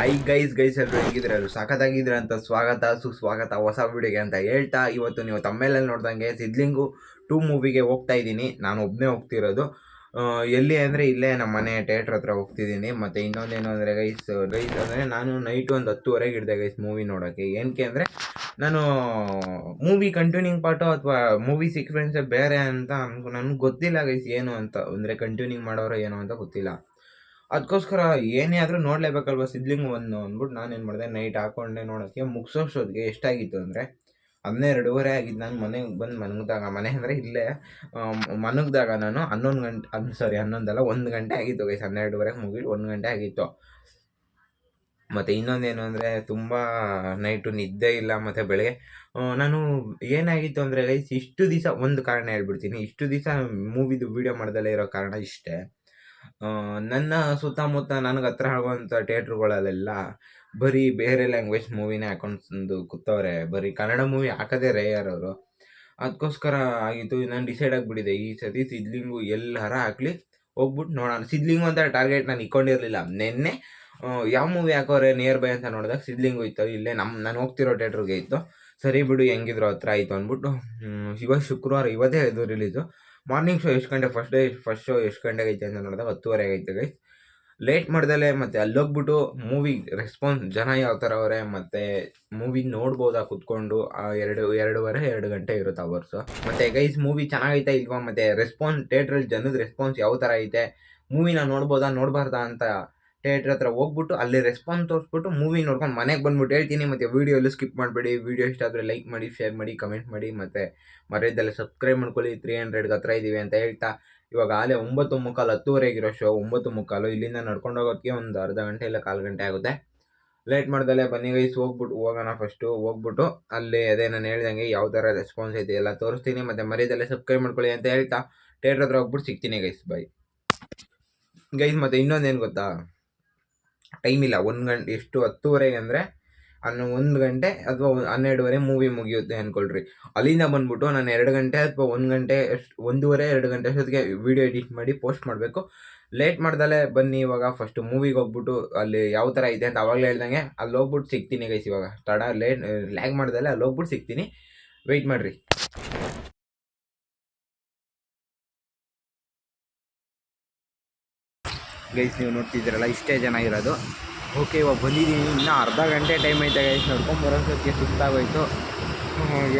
I guys guys ಎಲ್ಲರೂ ಹೇಗಿದ್ರೆ ಅದು ಸಖತ್ತಾಗಿದ್ರೆ ಅಂತ ಸ್ವಾಗತ, ಸುಸ್ವಾಗತ, ಹೊಸ ವಿಡಿಯೋಗೆ ಅಂತ ಹೇಳ್ತಾ ಇವತ್ತು ನೀವು ತಮ್ಮೇಲಲ್ಲಿ ನೋಡ್ದಂಗೆ ಸಿದ್ಲಿಂಗು ಟೂ ಮೂವಿಗೆ ಹೋಗ್ತಾ ಇದ್ದೀನಿ. ನಾನು ಒಬ್ಬನೇ ಹೋಗ್ತಿರೋದು. ಎಲ್ಲಿ ಅಂದರೆ ಇಲ್ಲೇ ನಮ್ಮ ಮನೆ ಥಿಯೇಟ್ರ್ ಹತ್ರ ಹೋಗ್ತಿದ್ದೀನಿ. ಮತ್ತು ಇನ್ನೊಂದೇನು ಅಂದರೆ ಗೈಸ್ ಗೈಸ್ ಅಂದರೆ ನಾನು ನೈಟ್ ಒಂದು ಹತ್ತುವರೆಗೆ ಇಡ್ದೆ ಗೈಸ್ ಮೂವಿ ನೋಡೋಕ್ಕೆ ಏನಕ್ಕೆ ಅಂದರೆ ನಾನು ಮೂವಿ ಕಂಟಿನ್ಯೂಂಗ್ ಪಾರ್ಟು ಅಥವಾ ಮೂವಿ ಸೀಕ್ವೆನ್ಸೇ ಬೇರೆ ಅಂತ ಅನ್ಕೊ ನನಗೆ ಗೊತ್ತಿಲ್ಲ ಗೈಸ್ ಏನು ಅಂತ. ಅಂದರೆ ಕಂಟಿನ್ಯೂಂಗ್ ಮಾಡೋರು ಏನೋ ಅಂತ ಗೊತ್ತಿಲ್ಲ. ಅದಕ್ಕೋಸ್ಕರ ಏನೇ ಆದರೂ ನೋಡಲೇಬೇಕಲ್ವ ಸಿದ್ಲಿಂಗ್ ಒಂದು ಅಂದ್ಬಿಟ್ಟು ನಾನೇನು ಮಾಡಿದೆ ನೈಟ್ ಹಾಕೊಂಡೆ ನೋಡೋಕ್ಕೆ ಮುಗಿಸೋಷ್ಟೊತ್ತಿಗೆ ಎಷ್ಟಾಗಿತ್ತು ಅಂದರೆ ಹನ್ನೆರಡೂವರೆ ಆಗಿದ್ದು ನಾನು ಮನೆಗೆ ಬಂದು ಮನಗಿದಾಗ, ಮನೆ ಅಂದರೆ ಇಲ್ಲೇ ಮನಗಿದಾಗ ನಾನು ಹನ್ನೊಂದು ಗಂಟೆ ಅದು ಸಾರಿ ಹನ್ನೊಂದಲ್ಲ, ಒಂದು ಗಂಟೆ ಆಗಿತ್ತು ಗೈಸ್ ಹನ್ನೆರಡುವರೆಗೆ ಮುಗಿದು ಒಂದು ಗಂಟೆ ಆಗಿತ್ತು. ಮತ್ತು ಇನ್ನೊಂದೇನು ಅಂದರೆ ತುಂಬ ನೈಟು ನಿದ್ದೆ ಇಲ್ಲ, ಮತ್ತು ಬೆಳಗ್ಗೆ ನಾನು ಏನಾಗಿತ್ತು ಅಂದರೆ ಗೈಸ್ ಇಷ್ಟು ದಿವಸ, ಒಂದು ಕಾರಣ ಹೇಳ್ಬಿಡ್ತೀನಿ, ಇಷ್ಟು ದಿವಸ ಮೂವಿದು ವೀಡಿಯೋ ಮಾಡ್ದಲ್ಲೇ ಇರೋ ಕಾರಣ ಇಷ್ಟೇ. ನನ್ನ ಸುತ್ತಮುತ್ತ ನನಗೆ ಹತ್ರ ಆಗುವಂಥ ಥಿಯೇಟ್ರ್ಗಳಲ್ಲೆಲ್ಲ ಬರೀ ಬೇರೆ ಲ್ಯಾಂಗ್ವೇಜ್ ಮೂವಿನೇ ಹಾಕೊಂಡು ಕೂತವ್ರೆ. ಬರೀ ಕನ್ನಡ ಮೂವಿ ಹಾಕೋದೇ ರೇಯರ್ ಅವರು. ಅದಕ್ಕೋಸ್ಕರ ಆಗಿತ್ತು ನಾನು ಡಿಸೈಡ್ ಆಗಿಬಿಟ್ಟಿದೆ. ಈ ಸತಿ ಸಿದ್ಲಿಂಗು ಎಲ್ಲಾರ ಹಾಕ್ಲಿ ಹೋಗ್ಬಿಟ್ಟು ನೋಡೋಣ. ಸಿದ್ಲಿಂಗು ಅಂತ ಟಾರ್ಗೆಟ್ ನಾನು ಇಕ್ಕೊಂಡಿರಲಿಲ್ಲ ನಿನ್ನೆ ಯಾವ ಮೂವಿ ಹಾಕೋರೆ ನಿಯರ್ ಬೈ ಅಂತ ನೋಡಿದಾಗ ಸಿದ್ಲಿಂಗು ಇತ್ತು. ಇಲ್ಲೇ ನಮ್ಮ ನಾನು ಹೋಗ್ತಿರೋ ಥಿಯೇಟ್ರಿಗೆ ಇತ್ತು. ಸರಿ ಬಿಡು, ಹೆಂಗಿದ್ರು ಹತ್ರ ಆಯಿತು ಅಂದ್ಬಿಟ್ಟು ಇವತ್ತು ಶುಕ್ರವಾರ, ಇವತ್ತೇ ಇದು ರಿಲೀಸು ಮಾರ್ನಿಂಗ್ ಶೋ ಎಷ್ಟು ಗಂಟೆ ಫಸ್ಟ್ ಡೇ ಫಸ್ಟ್ ಶೋ ಎಷ್ಟು ಗಂಟೆಗೆ ಐತೆ ಅಂತ ನೋಡಿದಾಗ ಹತ್ತುವರೆ ಐತೆ ಗೈಸ್ ಲೇಟ್ ಮಾಡ್ದಲೆ ಮತ್ತು ಅಲ್ಲೋಗ್ಬಿಟ್ಟು ಮೂವಿ ರೆಸ್ಪಾನ್ಸ್ ಜನ ಯಾವ ಥರ ಅವರೇ ಮತ್ತು ಮೂವಿ ನೋಡ್ಬೋದಾ ಕುತ್ಕೊಂಡು ಆ ಎರಡು, ಎರಡೂವರೆ, ಎರಡು ಗಂಟೆ ಇರುತ್ತೆ ಅವರ್ಸು ಮತ್ತು ಗೈಸ್ ಮೂವಿ ಚೆನ್ನಾಗೈತೆ ಇಲ್ವಾ? ಮತ್ತು ರೆಸ್ಪಾನ್ಸ್ ಥಿಯೇಟ್ರಲ್ಲಿ ಜನದ ರೆಸ್ಪಾನ್ಸ್ ಯಾವ ಥರ ಐತೆ? ಮೂವಿನ ನೋಡ್ಬೋದಾ, ನೋಡಬಾರ್ದಾ ಅಂತ ಥಿಯೇಟ್ರ್ ಹತ್ರ ಹೋಗ್ಬಿಟ್ಟು ಅಲ್ಲಿ ರೆಸ್ಪಾನ್ಸ್ ತೋರಿಸ್ಬಿಟ್ಟು ಮೂವಿ ನೋಡ್ಕೊಂಡು ಮನೆಗೆ ಬಂದ್ಬಿಟ್ಟು ಹೇಳ್ತೀನಿ. ಮತ್ತೆ ವೀಡಿಯೋ ಎಲ್ಲೂ ಸ್ಕಿಪ್ ಮಾಡಬೇಡಿ. ವೀಡಿಯೋ ಇಷ್ಟ ಆದರೆ ಲೈಕ್ ಮಾಡಿ ಶೇರ್ ಮಾಡಿ ಕಮೆಂಟ್ ಮಾಡಿ. ಮತ್ತು ಮರೆಯದಲ್ಲೇ ಸಬ್ಸ್ಕ್ರೈಬ್ ಮಾಡ್ಕೊಳ್ಳಿ. ತ್ರೀ ಹಂಡ್ರೆಡ್ಗೆ ಹತ್ರ ಇದ್ದೀವಿ ಅಂತ ಹೇಳ್ತಾ. ಇವಾಗ ಆಲೇ ಒಂಬತ್ತು ಮುಕ್ಕಾಲು ಹತ್ತುವರೆಗಿರೋ ಶೋ ಒಂಬತ್ತು ಮುಕ್ಕಾಲು. ಇಲ್ಲಿಂದ ನಡ್ಕೊಂಡು ಹೋಗೋಕ್ಕೆ ಒಂದು ಅರ್ಧ ಗಂಟೆ ಇಲ್ಲ ಕಾಲು ಗಂಟೆ ಆಗುತ್ತೆ. ಲೇಟ್ ಮಾಡ್ದಲ್ಲೇ ಬನ್ನಿ ಗೈಸ್ ಹೋಗ್ಬಿಟ್ಟು ಹೋಗೋಣ ಫಸ್ಟು ಹೋಗ್ಬಿಟ್ಟು ಅಲ್ಲಿ ಅದೇ ನಾನು ಹೇಳ್ದಂಗೆ ಯಾವ ಥರ ರೆಸ್ಪಾನ್ಸ್ ಐತೆ ಎಲ್ಲ ತೋರಿಸ್ತೀನಿ. ಮತ್ತು ಮರೆಯದಲ್ಲೇ ಸಬ್ಸ್ಕ್ರೈಬ್ ಮಾಡ್ಕೊಳ್ಳಿ ಅಂತ ಹೇಳ್ತಾ. ಥಿಯೇಟ್ರ್ ಹತ್ರ ಹೋಗ್ಬಿಟ್ಟು ಸಿಗ್ತೀನಿ ಗೈಸ್ ಬೈ ಗೈಸ್ ಮತ್ತು ಇನ್ನೊಂದೇನು ಗೊತ್ತಾ? ಟೈಮ್ ಇಲ್ಲ, ಒಂದು ಗಂಟೆ, ಎಷ್ಟು, ಹತ್ತುವರೆಗೆ ಅಂದರೆ ಅನ್ನೋ ಒಂದು ಗಂಟೆ ಅಥವಾ ಹನ್ನೆರಡುವರೆ ಮೂವಿ ಮುಗಿಯುತ್ತೆ ಅಂದ್ಕೊಳ್ರಿ ಅಲ್ಲಿಂದ ಬಂದ್ಬಿಟ್ಟು ನಾನು ಎರಡು ಗಂಟೆ ಅಥವಾ ಒಂದು ಗಂಟೆ ಅಷ್ಟು, ಒಂದೂವರೆ, ಎರಡು ಗಂಟೆ ಅಷ್ಟೊತ್ತಿಗೆ ವೀಡಿಯೋ ಎಡಿಟ್ ಮಾಡಿ ಪೋಸ್ಟ್ ಮಾಡಬೇಕು. ಲೇಟ್ ಮಾಡ್ದಲೇ ಬನ್ನಿ ಇವಾಗ ಫಸ್ಟ್ ಮೂವಿಗೆ ಹೋಗ್ಬಿಟ್ಟು ಅಲ್ಲಿ ಯಾವ ಥರ ಇದೆ ಅಂತ ಅವಾಗಲೇ ಹೇಳ್ದಂಗೆ ಅಲ್ಲಿ ಹೋಗ್ಬಿಟ್ಟು ಸಿಗ್ತೀನಿ ಗೈಸ್ ಇವಾಗ. ತಡ ಲೇಟ್ ಲ್ಯಾಗ್ ಮಾಡ್ದಲೆ ಅಲ್ಲಿ ಹೋಗ್ಬಿಟ್ಟು ಸಿಗ್ತೀನಿ. ವೆಯ್ಟ್ ಮಾಡಿರಿ. ಗೈಸ್, ನೀವು ನೋಡ್ತಿದ್ದೀರಲ್ಲ, ಇಷ್ಟೇ ಜನ ಇರೋದು. ಓಕೆ ಇವಾಗ ಬಂದಿದ್ದೀನಿ. ಇನ್ನೂ ಅರ್ಧ ಗಂಟೆ ಟೈಮ್ ಐತೆ ಗೈಸ್, ನೋಡ್ಕೊಂಡು ಬರೋಷ್ಟೊತ್ತಿಗೆ ಸುಸ್ತಾಗೋಯ್ತು.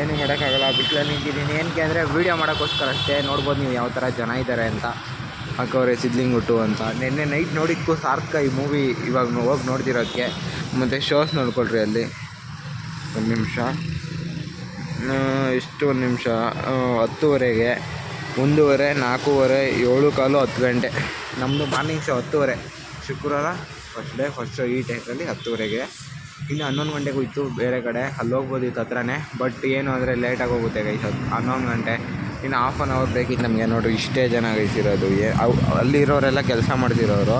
ಏನು ಮಾಡೋಕ್ಕಾಗಲ್ಲ ಬಿಸಿಲಲ್ಲಿ ನಿಂತಿದ್ದೀನಿ. ಏನಕ್ಕೆ ಅಂದರೆ ವೀಡಿಯೋ ಮಾಡೋಕ್ಕೋಸ್ಕರ ಅಷ್ಟೇ. ನೋಡ್ಬೋದು ನೀವು ಯಾವ ಥರ ಜನ ಇದ್ದಾರೆ ಅಂತ. ಹಾಕೋರೆ ಸಿದ್ಲಿಂಗ್ ಹುಟ್ಟು ಅಂತ. ನಿನ್ನೆ ನೈಟ್ ನೋಡಿದ್ದಕ್ಕೂ ಸಾರ್ಥಕ ಈ ಮೂವಿ ಇವಾಗ ಹೋಗಿ ನೋಡ್ತಿರೋಕ್ಕೆ ಮತ್ತು ಶೋಸ್ ನೋಡ್ಕೊಳ್ರಿ ಅಲ್ಲಿ. ಒಂದು ನಿಮಿಷ. ಎಷ್ಟು ಒಂದು ನಿಮಿಷ. ಹತ್ತುವರೆಗೆ. ಒಂದೂವರೆ, ನಾಲ್ಕೂವರೆ, ಏಳು ಕಾಲು ಹತ್ತು ಗಂಟೆ. ನಮ್ಮದು ಮಾರ್ನಿಂಗ್ ಶೋ ಹತ್ತುವರೆ. ಶುಕ್ರವಾರ ಫಸ್ಟ್ ಡೇ ಫಸ್ಟ್ ಶೋ ಈ ಟೈಮಲ್ಲಿ ಹತ್ತುವರೆಗೆ. ಇನ್ನು ಹನ್ನೊಂದು ಗಂಟೆಗೆ ಹೋಯ್ತು ಬೇರೆ ಕಡೆ. ಅಲ್ಲಿ ಹೋಗ್ಬೋದಿತ್ತು ಹತ್ರನೇ. ಬಟ್ ಏನು ಅಂದರೆ ಲೇಟಾಗಿ ಹೋಗುತ್ತೆ ಗೈಸ್ ಅದು ಹನ್ನೊಂದು ಗಂಟೆ. ಇನ್ನು ಹಾಫ್ ಆನ್ ಅವರ್ ಬೇಕಿತ್ತು ನಮಗೆ. ನೋಡಿರಿ, ಇಷ್ಟೇ ಜನ ಗೈಸಿರೋದು ಏ, ಅವು, ಅಲ್ಲಿರೋರೆಲ್ಲ ಕೆಲಸ ಮಾಡ್ತಿರೋರು.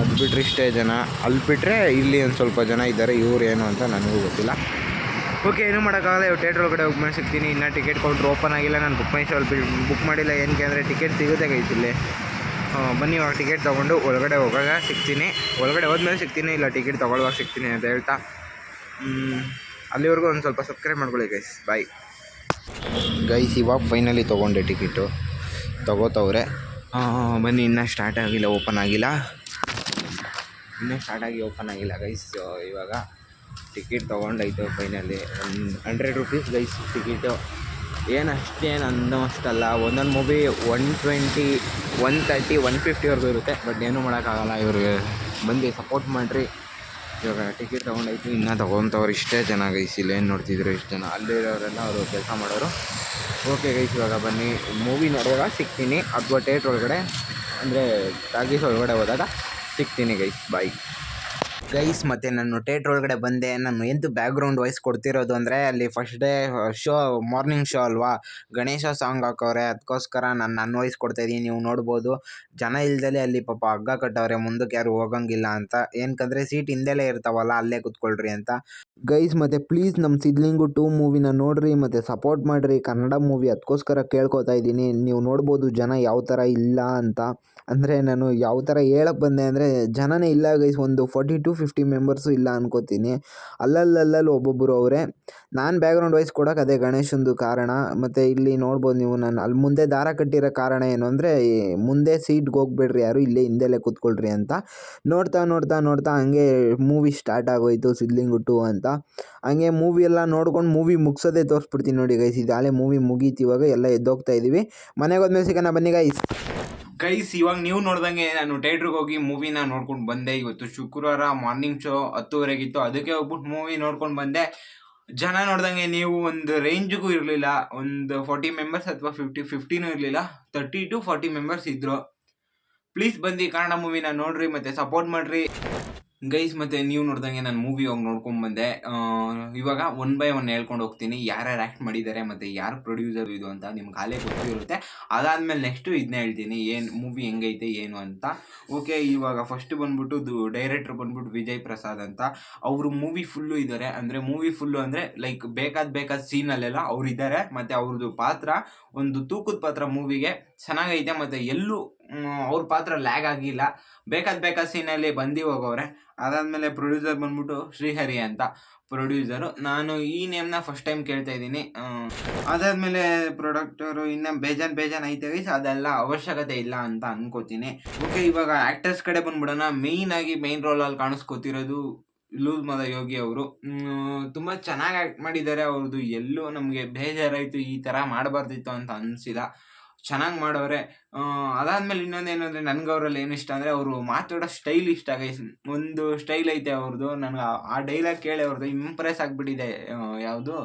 ಅದು ಬಿಟ್ಟರೆ ಇಷ್ಟೇ ಜನ. ಅಲ್ಲಿ ಬಿಟ್ಟರೆ ಇಲ್ಲಿ ಒಂದು ಸ್ವಲ್ಪ ಜನ ಇದ್ದಾರೆ. ಇವ್ರು ಏನು ಅಂತ ನನಗೂ ಗೊತ್ತಿಲ್ಲ. ಓಕೆ ಏನು ಮಾಡೋಕ್ಕಾಗಲ್ಲ. ಇವಾಗ ಥಿಯೇಟ್ರ್ ಒಳಗಡೆ ಬುಕ್ ಮಾಡಿ ಸಿಗ್ತೀನಿ. ಇನ್ನೂ ಟಿಕೆಟ್ ಕೌಂಟ್ರ್ ಓಪನ್ ಆಗಿಲ್ಲ. ನಾನು ಬುಕ್ ಮೈ ಶಾಪ್ ಬುಕ್ ಮಾಡಿಲ್ಲ. ಏನಕ್ಕೆ ಅಂದರೆ ಟಿಕೆಟ್ ಸಿಗುತ್ತೆ ಗೈಸ್ ಇಲ್ಲಿ. ಬನ್ನಿ, ಇವಾಗ ಟಿಕೆಟ್ ತೊಗೊಂಡು ಒಳಗಡೆ ಹೋಗಾಗ ಸಿಗ್ತೀನಿ. ಒಳಗಡೆ ಹೋದ್ಮೇಲೆ ಸಿಗ್ತೀನಿ. ಇಲ್ಲ ಟಿಕೆಟ್ ತೊಗೊಳ್ಳುವಾಗ ಸಿಗ್ತೀನಿ ಅಂತ ಹೇಳ್ತಾ. ಅಲ್ಲಿವರೆಗೂ ಒಂದು ಸ್ವಲ್ಪ ಸಬ್ಸ್ಕ್ರೈಬ್ ಮಾಡ್ಕೊಳ್ಳಿ ಗೈಸ್ ಬಾಯ್ ಗೈಸ್ ಇವಾಗ ಫೈನಲಿ ತೊಗೊಂಡೆ ಟಿಕೆಟು ತೊಗೋತವ್ರೆ. ಬನ್ನಿ, ಇನ್ನೂ ಸ್ಟಾರ್ಟ್ ಆಗಿಲ್ಲ ಓಪನ್ ಆಗಿಲ್ಲ. ಇನ್ನೂ ಸ್ಟಾರ್ಟ್ ಆಗಿ ಓಪನ್ ಆಗಿಲ್ಲ ಗೈಸ್ ಇವಾಗ. Ticket ತೊಗೊಂಡೈತೆ finally. Hundred rupees guys ticket. ಏನು ಅಷ್ಟೇನು ಅನ್ನೋ ಅಷ್ಟಲ್ಲ ಒಂದೊಂದು movie one twenty, one thirty, one ಫಿಫ್ಟಿವರೆಗೂ ಇರುತ್ತೆ. ಬಟ್ ಏನೂ ಮಾಡೋಕ್ಕಾಗಲ್ಲ. ಇವ್ರಿಗೆ ಬಂದು ಸಪೋರ್ಟ್ ಮಾಡಿರಿ. ಇವಾಗ ಟಿಕೆಟ್ ತೊಗೊಂಡಾಯ್ತು. ಇನ್ನೂ ತೊಗೊತವ್ರು ಇಷ್ಟೇ ಜನ ಗೈಸ್. ಇಲ್ಲಿ ಏನು ನೋಡ್ತಿದ್ರು ಇಷ್ಟು ಜನ. ಅಲ್ಲಿರೋರೆಲ್ಲ ಅವರು ಕೆಲಸ ಮಾಡೋರು. ಓಕೆ ಗೈಸ್, ಇವಾಗ ಬನ್ನಿ. ಮೂವಿ ನೋಡುವಾಗ ಸಿಗ್ತೀನಿ. ಅಥವಾ ಟೇಟ್ ಒಳಗಡೆ ಅಂದರೆ ಟಾಗೀಸ್ ಒಳಗಡೆ ಹೋದಾಗ ಸಿಗ್ತೀನಿ ಗೈಸ್. ಬಾಯ್. ಗೈಸ್, ಮತ್ತೆ ನಾನು ಥಿಯೇಟ್ರ್ ಒಳಗಡೆ ಬಂದೆ. ನಾನು ಎಂತ ಬ್ಯಾಕ್ಗ್ರೌಂಡ್ ವಾಯ್ಸ್ ಕೊಡ್ತಿರೋದು ಅಂದರೆ, ಅಲ್ಲಿ first day show morning show ಅಲ್ವಾ? ಗಣೇಶ ಸಾಂಗ್ ಹಾಕವ್ರೆ. ಅದಕ್ಕೋಸ್ಕರ ನಾನು ನನ್ನ ವಾಯ್ಸ್ ಕೊಡ್ತಾಯಿದ್ದೀನಿ ನೀವು ನೋಡ್ಬೋದು. ಜನ ಇಲ್ದಲೆ ಅಲ್ಲಿ ಪಾಪ ಹಗ್ಗ ಕಟ್ಟವ್ರೆ. ಮುಂದಕ್ಕೆ ಯಾರು ಹೋಗಂಗಿಲ್ಲ ಅಂತ. ಏನಕ್ಕಂದರೆ ಸೀಟ್ ಹಿಂದೆಲೇ ಇರ್ತಾವಲ್ಲ, ಅಲ್ಲೇ ಕೂತ್ಕೊಳ್ರಿ ಅಂತ. ಗೈಸ್, ಮತ್ತು ಪ್ಲೀಸ್ ನಮ್ಮ ಸಿದ್ಲಿಂಗು ಟೂ ಮೂವಿನ ನೋಡ್ರಿ, ಮತ್ತು ಸಪೋರ್ಟ್ ಮಾಡಿರಿ. ಕನ್ನಡ ಮೂವಿ ಅದಕ್ಕೋಸ್ಕರ ಕೇಳ್ಕೊತಾ ಇದ್ದೀನಿ. ನೀವು ನೋಡ್ಬೋದು ಜನ ಯಾವ ಥರ ಇಲ್ಲ ಅಂತ. ಅಂದರೆ ನಾನು ಯಾವ ಥರ ಹೇಳಕ್ಕೆ ಬಂದೆ ಅಂದರೆ ಜನನೇ ಇಲ್ಲ ಗೈಸ್ ಒಂದು ಫೋರ್ಟಿ ಟು ಫಿಫ್ಟಿ ಮೆಂಬರ್ಸು ಇಲ್ಲ ಅನ್ಕೋತೀನಿ. ಅಲ್ಲಲ್ಲಲ್ಲಿ ಒಬ್ಬೊಬ್ಬರು ಅವರೇ. ನಾನು ಬ್ಯಾಗ್ರೌಂಡ್ ವೈಸ್ ಕೊಡೋಕೆ ಅದೇ ಗಣೇಶಂದು ಕಾರಣ. ಮತ್ತು ಇಲ್ಲಿ ನೋಡ್ಬೋದು ನೀವು ನಾನು ಅಲ್ಲಿ ಮುಂದೆ ದಾರ ಕಟ್ಟಿರೋ ಕಾರಣ ಏನು ಅಂದರೆ ಮುಂದೆ ಸೀಟ್ಗೆ ಹೋಗ್ಬೇಡ್ರಿ ಯಾರು, ಇಲ್ಲೇ ಹಿಂದೆಲೇ ಕೂತ್ಕೊಳ್ರಿ ಅಂತ. ನೋಡ್ತಾ ನೋಡ್ತಾ ನೋಡ್ತಾ ಹಂಗೆ ಮೂವಿ ಸ್ಟಾರ್ಟ್ ಆಗೋಯ್ತು, ಸಿದ್ಲಿಂಗು ಟು ಅಂತ. ಹಂಗೆ ಮೂವಿ ಎಲ್ಲ ನೋಡ್ಕೊಂಡು ಮೂವಿ ಮುಗಿಸೋದೇ ತೋರಿಸ್ಬಿಡ್ತೀನಿ ನೋಡಿ ಗೈಸ್ ಇದು ಆಲೇ ಮೂವಿ ಮುಗೀತು ಇವಾಗ ಎಲ್ಲ ಎದ್ದೋಗ್ತಾ ಇದ್ದೀವಿ ಮನೆಗೆ ಹೋದ್ಮೇಲೆ ಸಿಗೋಣ ಬನ್ನಿ ಗೈಸ್ ಗೈಸ್ ಇವಾಗ ನೀವು ನೋಡ್ದಂಗೆ ನಾನು ಥಿಯೇಟ್ರಿಗೆ ಹೋಗಿ ಮೂವಿನ ನೋಡ್ಕೊಂಡು ಬಂದೆ. ಇವತ್ತು ಶುಕ್ರವಾರ ಮಾರ್ನಿಂಗ್ ಶೋ ಹತ್ತುವರೆಗಿತ್ತು. ಅದಕ್ಕೆ ಹೋಗ್ಬಿಟ್ಟು ಮೂವಿ ನೋಡ್ಕೊಂಡು ಬಂದೆ. ಜನ ನೋಡ್ದಂಗೆ ನೀವು ಒಂದು ರೇಂಜ್ಗೂ ಇರಲಿಲ್ಲ. ಒಂದು ಫಾರ್ಟಿ ಮೆಂಬರ್ಸ್ ಅಥವಾ ಫಿಫ್ಟಿ, ಫಿಫ್ಟಿನೂ ಇರಲಿಲ್ಲ. ತರ್ಟಿ ಟು ಫಾರ್ಟಿ ಮೆಂಬರ್ಸ್ ಇದ್ದರು ಪ್ಲೀಸ್ ಬಂದು ಕನ್ನಡ ಮೂವಿನ ನೋಡ್ರಿ ಮತ್ತು ಸಪೋರ್ಟ್ ಮಾಡ್ರಿ. ಗೈಸ್, ಮತ್ತೆ ನೀವು ನೋಡ್ದಂಗೆ ನಾನು ಮೂವಿ ಹೋಗಿ ನೋಡ್ಕೊಂಡ್ ಬಂದೆ. ಇವಾಗ ಒನ್ ಬೈ ಒನ್ ಹೇಳ್ಕೊಂಡು ಹೋಗ್ತೀನಿ. ಯಾರ್ಯಾರು ಆ್ಯಕ್ಟ್ ಮಾಡಿದ್ದಾರೆ ಮತ್ತೆ ಯಾರು ಪ್ರೊಡ್ಯೂಸರ್ ಇದು ಅಂತ ನಿಮ್ಗೆ ಹಾಲೇ ಗೊತ್ತಿರುತ್ತೆ ಅದಾದ್ಮೇಲೆ ನೆಕ್ಸ್ಟು ಇದನ್ನ ಹೇಳ್ತೀನಿ. ಏನು ಮೂವಿ ಹೆಂಗೈತೆ, ಏನು ಅಂತ. ಓಕೆ ಇವಾಗ ಫಸ್ಟ್ ಬಂದ್ಬಿಟ್ಟು ಡೈರೆಕ್ಟರ್ ಬಂದ್ಬಿಟ್ಟು ವಿಜಯ್ ಪ್ರಸಾದ್ ಅಂತ. ಅವರು ಮೂವಿ ಫುಲ್ಲು ಇದ್ದಾರೆ ಅಂದರೆ ಮೂವಿ ಫುಲ್ಲು ಅಂದರೆ ಲೈಕ್ ಬೇಕಾದ ಬೇಕಾದ ಸೀನಲ್ಲೆಲ್ಲ ಅವ್ರು ಇದ್ದಾರೆ ಮತ್ತು ಅವ್ರದ್ದು ಪಾತ್ರ, ಒಂದು ತೂಕದ ಪಾತ್ರ ಮೂವಿಗೆ ಚೆನ್ನಾಗೈತೆ. ಮತ್ತು ಎಲ್ಲೂ ಅವ್ರ ಪಾತ್ರ ಲ್ಯಾಗ್ ಆಗಿಲ್ಲ. ಬೇಕಾದ ಬೇಕಾದ ಸೀನಲ್ಲಿ ಬಂದು ಹೋಗೋರೆ ಅದಾದಮೇಲೆ ಪ್ರೊಡ್ಯೂಸರ್ ಬಂದ್ಬಿಟ್ಟು ಶ್ರೀಹರಿ ಅಂತ ಪ್ರೊಡ್ಯೂಸರು ನಾನು ಈ ನೇಮ್ನ ಫಸ್ಟ್ ಟೈಮ್ ಕೇಳ್ತಾ ಇದ್ದೀನಿ. ಅದಾದಮೇಲೆ ಪ್ರೊಡಕ್ಟರು ಇನ್ನು ಬೇಜಾನ್ ಬೇಜಾನ್ ಐತೆ ಗೈಸ್ ಅದೆಲ್ಲ ಅವಶ್ಯಕತೆ ಇಲ್ಲ ಅಂತ ಅನ್ಕೋತೀನಿ. ಓಕೆ ಇವಾಗ ಆ್ಯಕ್ಟರ್ಸ್ ಕಡೆ ಬಂದ್ಬಿಡೋಣ. ಮೇಯ್ನ್ ಆಗಿ ಮೇಯ್ನ್ ರೋಲಲ್ಲಿ ಕಾಣಿಸ್ಕೊತಿರೋದು ಲೂಸ್ ಮದ ಯೋಗಿ ಅವರು. ತುಂಬ ಚೆನ್ನಾಗಿ ಆ್ಯಕ್ಟ್ ಮಾಡಿದ್ದಾರೆ. ಅವ್ರದ್ದು ಎಲ್ಲೂ ನಮಗೆ ಬೇಜಾರಾಯಿತು ಈ ಥರ ಮಾಡಬಾರ್ದಿತ್ತು ಅಂತ ಅನಿಸಿಲ್ಲ. ಚೆನ್ನಾಗಿ ಮಾಡೋರೆ. ಅದಾದ್ಮೇಲೆ ಇನ್ನೊಂದು ಅಂದರೆ ನನ್ಗೆ ಅವರಲ್ಲಿ ಏನು ಇಷ್ಟ ಅಂದರೆ ಅವರು ಮಾತಾಡೋ ಸ್ಟೈಲ್ ಇಷ್ಟ ಗೈಸ್ ಒಂದು ಸ್ಟೈಲ್ ಐತೆ ಅವ್ರದ್ದು ನನಗೆ ಆ ಡೈಲಾಗ್ ಕೇಳಿ ಅವ್ರದ್ದು ಇಂಪ್ರೆಸ್ ಆಗಿಬಿಟ್ಟಿದೆ ಯಾವುದು?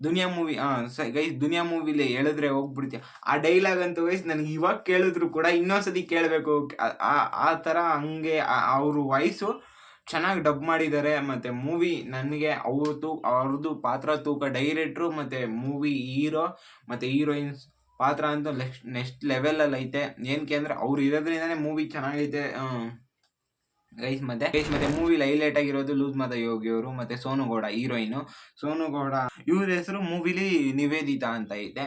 ದುನಿಯಾ ಮೂವಿ ಹಾಂ ಸ ಗೈಸ್ ದುನಿಯಾ ಮೂವಿಲಿ ಹೇಳಿದ್ರೆ ಹೋಗ್ಬಿಡ್ತೀವಿ ಆ ಡೈಲಾಗ್ ಅಂತೂ ಗೈಸ್ ನನಗೆ ಇವಾಗ ಕೇಳಿದ್ರು ಕೂಡ ಇನ್ನೊಂದ್ಸತಿ ಕೇಳಬೇಕು. ಆ ಥರ ಹಂಗೆ ಅವರು ವಾಯ್ಸು ಚೆನ್ನಾಗಿ ಡಬ್ ಮಾಡಿದ್ದಾರೆ. ಮತ್ತು ಮೂವಿ ನನಗೆ ಅವ್ರದ್ದು ಅವ್ರದ್ದು ಪಾತ್ರ ತೂಕ ಡೈರೆಕ್ಟ್ರು, ಮತ್ತು ಮೂವಿ ಹೀರೋ, ಮತ್ತು ಹೀರೋಯಿನ್ಸ್ ಪಾತ್ರ ಅಂತೂ ನೆಕ್ಸ್ಟ್ ನೆಕ್ಸ್ಟ್ ಲೆವೆಲಲ್ಲಿ ಐತೆ ಏನಕ್ಕೆ ಅಂದರೆ ಅವ್ರು ಇರೋದ್ರಿಂದನೇ ಮೂವಿ ಚೆನ್ನಾಗೈತೆ. ಗೈಸ್ ಮತ್ತೆ ಗೈಸ್ ಮತ್ತೆ ಮೂವಿಲಿ ಹೈಲೈಟ್ ಆಗಿರೋದು ಲೂಸ್ ಮದ ಯೋಗಿ ಅವರು, ಮತ್ತೆ ಸೋನು ಗೌಡ ಹೀರೋಯಿನು ಸೋನು ಗೌಡ ಇವ್ರ ಹೆಸರು ಮೂವಿಲಿ ನಿವೇದಿತಾ ಅಂತ ಐತೆ.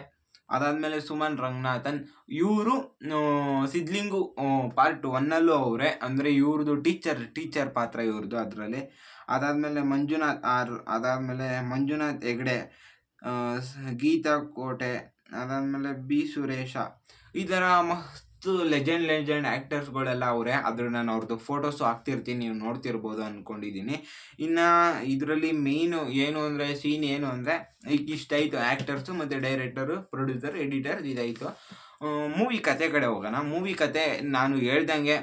ಅದಾದ್ಮೇಲೆ ಸುಮನ್ ರಂಗನಾಥನ್, ಇವರು ಸಿದ್ಲಿಂಗು ಪಾರ್ಟ್ ಒನ್ನಲ್ಲೂ ಅವರೇ. ಅಂದರೆ ಇವ್ರದ್ದು ಟೀಚರ್ ಟೀಚರ್ ಪಾತ್ರ ಇವ್ರದ್ದು ಅದರಲ್ಲಿ. ಅದಾದಮೇಲೆ ಮಂಜುನಾಥ್ ಆರ್, ಅದಾದಮೇಲೆ ಮಂಜುನಾಥ್ ಹೆಗ್ಡೆ ಗೀತಾ ಕೋಟೆ, ಅದಾದಮೇಲೆ ಬಿ ಸುರೇಶ. ಈ ಥರ ಮಸ್ತ್ ಲೆಜೆಂಡ್ ಲೆಜೆಂಡ್ ಆ್ಯಕ್ಟರ್ಸ್ಗಳೆಲ್ಲ ಅವರೇ. ಅದ್ರ ನಾನು ಅವ್ರದ್ದು ಫೋಟೋಸು ಹಾಕ್ತಿರ್ತೀನಿ, ನೀವು ನೋಡ್ತಿರ್ಬೋದು ಅಂದ್ಕೊಂಡಿದ್ದೀನಿ ಇನ್ನು ಇದರಲ್ಲಿ ಮೇಯ್ನು ಏನು ಅಂದರೆ ಸೀನ್ ಏನು ಅಂದರೆ ಈಗ ಇಷ್ಟಾಯಿತು ಆ್ಯಕ್ಟರ್ಸು ಮತ್ತು ಡೈರೆಕ್ಟರು ಪ್ರೊಡ್ಯೂಸರ್ ಎಡಿಟರ್ ಇದಾಯಿತು. ಮೂವಿ ಕತೆ ಕಡೆ ಹೋಗೋಣ. ಮೂವಿ ಕತೆ ನಾನು ಹೇಳ್ದಂಗೆ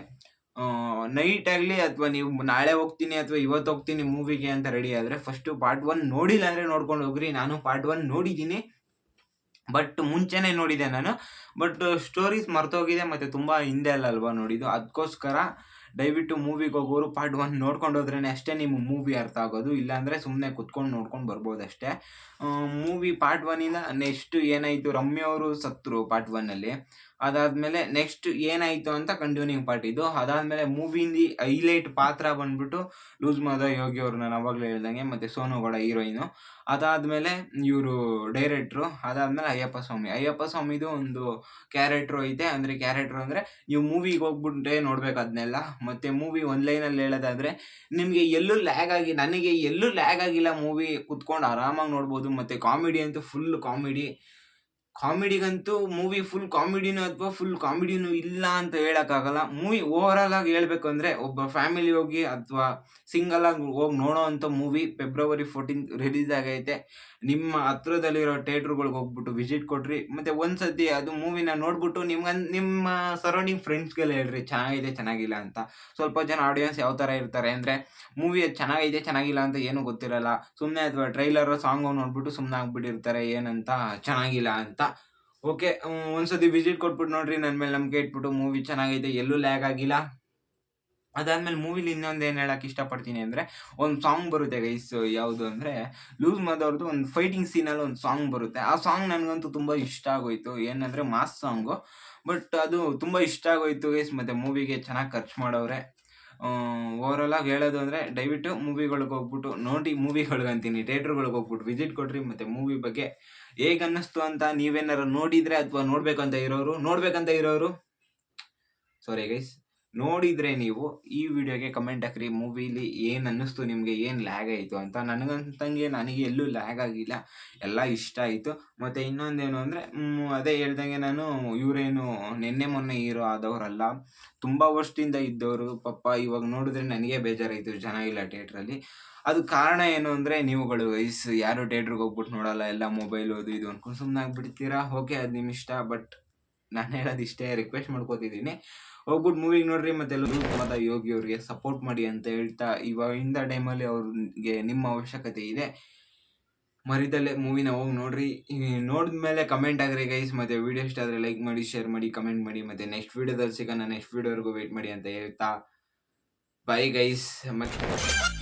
ನೈಟ್ ಆಗಲಿ ಅಥವಾ ನೀವು ನಾಳೆ ಹೋಗ್ತೀನಿ ಅಥವಾ ಇವತ್ತು ಹೋಗ್ತೀನಿ ಮೂವಿಗೆ ಅಂತ ರೆಡಿ ಆದರೆ ಫಸ್ಟು ಪಾರ್ಟ್ ಒನ್ ನೋಡಿಲ್ಲ ಅಂದರೆ ನೋಡ್ಕೊಂಡು ಹೋಗ್ರಿ. ನಾನು ಪಾರ್ಟ್ ಒನ್ ನೋಡಿದ್ದೀನಿ. ಬಟ್ ಮುಂಚೆನೇ ನೋಡಿದೆ ನಾನು. ಬಟ್ ಸ್ಟೋರೀಸ್ ಮರ್ತೋಗಿದೆ, ಮತ್ತು ತುಂಬ ಹಿಂದೆ ಅಲ್ಲಲ್ವಾ ನೋಡಿದ್ದು. ಅದಕ್ಕೋಸ್ಕರ ದಯವಿಟ್ಟು ಮೂವಿಗೆ ಹೋಗೋರು ಪಾರ್ಟ್ ಒನ್ ನೋಡ್ಕೊಂಡು ಹೋದ್ರೇ ಅಷ್ಟೇ ನಿಮ್ಗೆ ಮೂವಿ ಅರ್ಥ ಆಗೋದು. ಇಲ್ಲಾಂದರೆ ಸುಮ್ಮನೆ ಕುತ್ಕೊಂಡು ನೋಡ್ಕೊಂಡು ಬರ್ಬೋದು ಅಷ್ಟೇ ಮೂವಿ ಪಾರ್ಟ್ ಒನ್ನಿಂದ ನೆಕ್ಸ್ಟ್ ಏನಾಯಿತು? ರಮ್ಯ ಅವರು ಸತ್ರು ಪಾರ್ಟ್ ಒನ್ನಲ್ಲಿ ಅದಾದಮೇಲೆ ನೆಕ್ಸ್ಟ್ ಏನಾಯಿತು ಅಂತ ಕಂಟಿನ್ಯೂ ಪಾರ್ಟ್ ಇದು. ಅದಾದಮೇಲೆ ಮೂವಿಂದಿ ಹೈಲೈಟ್ ಪಾತ್ರ ಬಂದ್ಬಿಟ್ಟು ಲೂಸ್ ಮಾದ ಯೋಗಿ ಅವರು ನಾನು ಅವಾಗಲೇ ಹೇಳ್ದಂಗೆ ಮತ್ತು ಸೋನು ಗೌಡ ಹೀರೋಯಿನು. ಅದಾದಮೇಲೆ ಇವರು ಡೈರೆಕ್ಟ್ರು ಅದಾದಮೇಲೆ ಅಯ್ಯಪ್ಪ ಸ್ವಾಮಿ. ಅಯ್ಯಪ್ಪ ಸ್ವಾಮಿದು ಒಂದು ಕ್ಯಾರೆಕ್ಟ್ರು ಐತೆ. ಅಂದರೆ ಕ್ಯಾರೆಕ್ಟ್ರು ಅಂದರೆ ನೀವು ಮೂವಿಗೆ ಹೋಗ್ಬಿಟ್ಟೆ ನೋಡ್ಬೇಕು ಅದನ್ನೆಲ್ಲ ಮತ್ತು ಮೂವಿ ಒಂದು ಲೈನಲ್ಲಿ ಹೇಳೋದಾದರೆ ನಿಮಗೆ ಎಲ್ಲೂ ಲ್ಯಾಗ್ ಆಗಿ, ನನಗೆ ಎಲ್ಲೂ ಲ್ಯಾಗ್ ಆಗಿಲ್ಲ ಮೂವಿ ಕುತ್ಕೊಂಡು ಆರಾಮಾಗಿ ನೋಡ್ಬೋದು. ಮತ್ತು ಕಾಮಿಡಿ ಅಂತೂ ಫುಲ್ ಕಾಮಿಡಿ ಕಾಮಿಡಿಗಂತೂ ಮೂವಿ ಫುಲ್ ಕಾಮಿಡಿನೂ ಅಥವಾ ಫುಲ್ ಕಾಮಿಡಿನೂ ಇಲ್ಲ ಅಂತ ಹೇಳೋಕ್ಕಾಗಲ್ಲ. ಮೂವಿ ಓವರಾಲ್ ಆಗಿ ಹೇಳಬೇಕು ಅಂದರೆ ಒಬ್ಬ ಫ್ಯಾಮಿಲಿ ಹೋಗಿ ಅಥವಾ ಸಿಂಗಲ್ ಆಗಿ ಹೋಗಿ ನೋಡೋ ಅಂಥ ಮೂವಿ ಫೆಬ್ರವರಿ ಫೋರ್ಟೀನ್ ರಿಲೀಸ್ ಆಗೈತೆ. ನಿಮ್ಮ ಹತ್ರದಲ್ಲಿರೋ ಥಿಯೇಟ್ರ್ಗಳಿಗೆ ಹೋಗ್ಬಿಟ್ಟು ವಿಸಿಟ್ ಕೊಡ್ರಿ. ಮತ್ತು ಒಂದು ಸತಿ ಅದು ಮೂವಿನ ನೋಡ್ಬಿಟ್ಟು ನಿಮ್ಗೆ, ನಿಮ್ಮ ಸರೌಂಡಿಂಗ್ ಫ್ರೆಂಡ್ಸ್ಗೆಲ್ಲ ಹೇಳ್ರಿ, ಚೆನ್ನಾಗಿದೆ, ಚೆನ್ನಾಗಿಲ್ಲ ಅಂತ. ಸ್ವಲ್ಪ ಜನ ಆಡಿಯನ್ಸ್ ಯಾವ ಥರ ಇರ್ತಾರೆ ಅಂದರೆ ಮೂವಿ ಚೆನ್ನಾಗಿದೆ, ಚೆನ್ನಾಗಿಲ್ಲ ಅಂತ ಏನೂ ಗೊತ್ತಿರಲ್ಲ. ಸುಮ್ಮನೆ ಅಥವಾ ಟ್ರೈಲರು ಸಾಂಗು ನೋಡ್ಬಿಟ್ಟು ಸುಮ್ಮನೆ ಆಗ್ಬಿಟ್ಟಿರ್ತಾರೆ, ಏನಂತ? ಚೆನ್ನಾಗಿಲ್ಲ ಅಂತ. ಓಕೆ ಒಂದ್ಸತಿ ವಿಸಿಟ್ ಕೊಟ್ಬಿಟ್ಟು ನೋಡ್ರಿ ನನ್ನ ಮೇಲೆ ನಂಬಿಕೆ ಇಟ್ಬಿಟ್ಟು ಮೂವಿ ಚೆನ್ನಾಗೈತೆ, ಎಲ್ಲೂ ಲ್ಯಾಗ್ ಆಗಿಲ್ಲ. ಅದಾದ್ಮೇಲೆ ಮೂವಿಲಿ ಇನ್ನೊಂದು ಏನು ಹೇಳಕ್ಕೆ ಇಷ್ಟಪಡ್ತೀನಿ ಅಂದರೆ, ಒಂದು ಸಾಂಗ್ ಬರುತ್ತೆ ಗೈಸ್ ಯಾವುದು ಅಂದರೆ, ಲೂಸ್ ಮದವ್ರದ್ದು ಒಂದು ಫೈಟಿಂಗ್ ಸೀನಲ್ಲಿ ಒಂದು ಸಾಂಗ್ ಬರುತ್ತೆ. ಆ ಸಾಂಗ್ ನನಗಂತೂ ತುಂಬ ಇಷ್ಟ ಆಗೋಯ್ತು, ಏನಂದರೆ ಮಾಸ್ ಸಾಂಗು ಬಟ್ ಅದು ತುಂಬ ಇಷ್ಟ ಆಗೋಯ್ತು ಗೈಸ್ ಮತ್ತು ಮೂವಿಗೆ ಚೆನ್ನಾಗಿ ಖರ್ಚು ಮಾಡವ್ರೆ. ಓವರಾಲ್ ಆಗಿ ಹೇಳೋದು ಅಂದರೆ, ದಯವಿಟ್ಟು ಮೂವಿಗಳಿಗೆ ಹೋಗ್ಬಿಟ್ಟು, ನೋಡಿ ಮೂವಿಗಳಿಗೆ ಅಂತೀನಿ ಥಿಯೇಟ್ರ್ಗಳಿಗೆ ಹೋಗ್ಬಿಟ್ಟು ವಿಸಿಟ್ ಕೊಡ್ರಿ, ಮತ್ತು ಮೂವಿ ಬಗ್ಗೆ ಹೇಗೆ ಅನ್ನಿಸ್ತು ಅಂತ ನೀವೇನಾರು ನೋಡಿದರೆ ಅಥವಾ ನೋಡ್ಬೇಕಂತ ಇರೋರು? ನೋಡ್ಬೇಕಂತ ಇರೋರು? ಸಾರಿ ಗೈಸ್ ನೋಡಿದರೆ ನೀವು ಈ ವಿಡಿಯೋಗೆ ಕಮೆಂಟ್ ಹಾಕ್ರಿ ಮೂವಿಲಿ ಏನು ಅನ್ನಿಸ್ತು ನಿಮಗೆ, ಏನು ಲ್ಯಾಗ್ ಆಯಿತು ಅಂತ. ನನಗಂತಂಗೆ ನನಗೆ ಎಲ್ಲೂ ಲ್ಯಾಗ್ ಆಗಿಲ್ಲ. ಎಲ್ಲ ಇಷ್ಟ ಆಯಿತು. ಮತ್ತು ಇನ್ನೊಂದೇನು ಅಂದರೆ ಅದೇ ಹೇಳ್ದಂಗೆ ನಾನು ಇವರೇನು ನಿನ್ನೆ ಮೊನ್ನೆ ಹೀರೋ ಆದವರಲ್ಲ. ತುಂಬ ವರ್ಷದಿಂದ ಇದ್ದವರು. ಪಾಪ ಇವಾಗ ನೋಡಿದ್ರೆ ನನಗೆ ಬೇಜಾರಾಯಿತು ಜನ ಇಲ್ಲ ಥಿಯೇಟ್ರಲ್ಲಿ ಅದು ಕಾರಣ ಏನು ಅಂದರೆ, ನೀವುಗಳು ವಯಸ್ಸು ಯಾರು ಥಿಯೇಟ್ರಿಗೆ ಹೋಗ್ಬಿಟ್ಟು ನೋಡಲ್ಲ, ಎಲ್ಲ ಮೊಬೈಲ್ ಅದು ಇದು ಅಂದ್ಕೊಂಡು ಸುಮ್ಮನೆ ಆಗ್ಬಿಡ್ತೀರಾ? ಓಕೆ ಅದು ನಿಮ್ಮ ಇಷ್ಟ ಬಟ್ ನಾನು ಹೇಳೋದು ಇಷ್ಟೇ ರಿಕ್ವೆಸ್ಟ್ ಮಾಡ್ಕೋತಿದ್ದೀನಿ. ಹೋಗ್ಬಿಟ್ಟು ಮೂವಿಗೆ ನೋಡ್ರಿ ಮತ್ತೆ ಮತ್ತು ಯೋಗಿ ಅವ್ರಿಗೆ ಸಪೋರ್ಟ್ ಮಾಡಿ ಅಂತ ಹೇಳ್ತಾ, ಇವಾಗಿಂದ ಟೈಮಲ್ಲಿ ಅವ್ರಿಗೆ ನಿಮ್ಮ ಅವಶ್ಯಕತೆ ಇದೆ. ಮರಿದಲ್ಲೇ ಮೂವಿನ ಹೋಗಿ ನೋಡ್ರಿ. ನೋಡಿದ್ಮೇಲೆ ಕಮೆಂಟ್ ಆಗ್ರಿ ಗೈಸ್ ಮತ್ತೆ ವಿಡಿಯೋ ಇಷ್ಟ ಆದರೆ ಲೈಕ್ ಮಾಡಿ ಶೇರ್ ಮಾಡಿ ಕಮೆಂಟ್ ಮಾಡಿ, ಮತ್ತೆ ನೆಕ್ಸ್ಟ್ ವಿಡಿಯೋದಲ್ಲಿ ಸಿಗೋಣ ನೆಕ್ಸ್ಟ್ ವಿಡಿಯೋವರೆಗೂ ವೆಯ್ಟ್ ಮಾಡಿ ಅಂತ ಹೇಳ್ತಾ. ಬೈ ಗೈಸ್ ಮತ್ತೆ